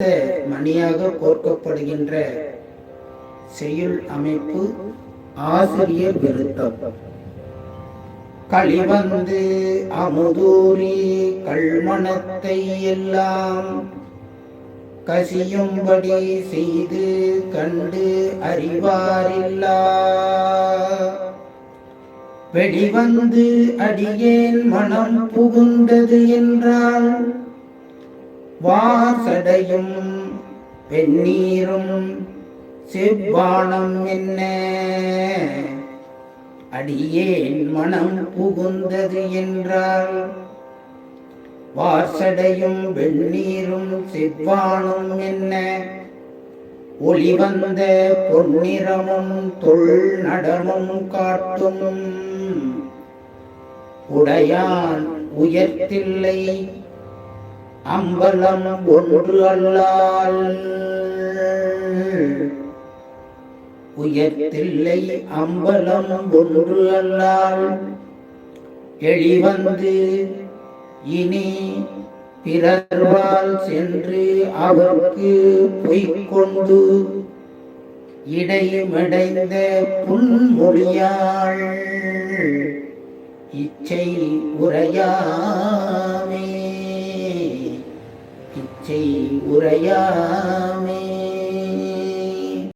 மணியாக கோர்க்கப்படுகின்ற செய்யுள் அமைப்பு ஆசிரியர் விருத்தம். களிவந்து அமுதூரி கள்மணத்தை எல்லாம் கசியும்படி செய்து கண்டு அறிவாரில்லா. வெளிவந்து அடியேன் மனம் புகுந்தது என்றால் வாசடையும் பெண்ணீரும் செவ்வானம் என்ன? அடியேன் மனம் புகுந்தது என்றால் வாசடையும் வெண்ணீரும் செவ்வானும் என்ன? ஒளிவந்த பொன்னிறமும் தொல் நடமும் காட்டும். உடையான் உயர்த்தில்லை அம்பலம் ஒன்று அல்லால் உயர்த்தில்லை அம்பலம் ஒன்று அல்லால் எளிவந்து இனி பிறர்வால் சென்று அவருக்கு பொய்கொண்டு இடையுமடைந்த புன்மொழியாள் இச்சை உரையாமே. இச்சை உரையாமே.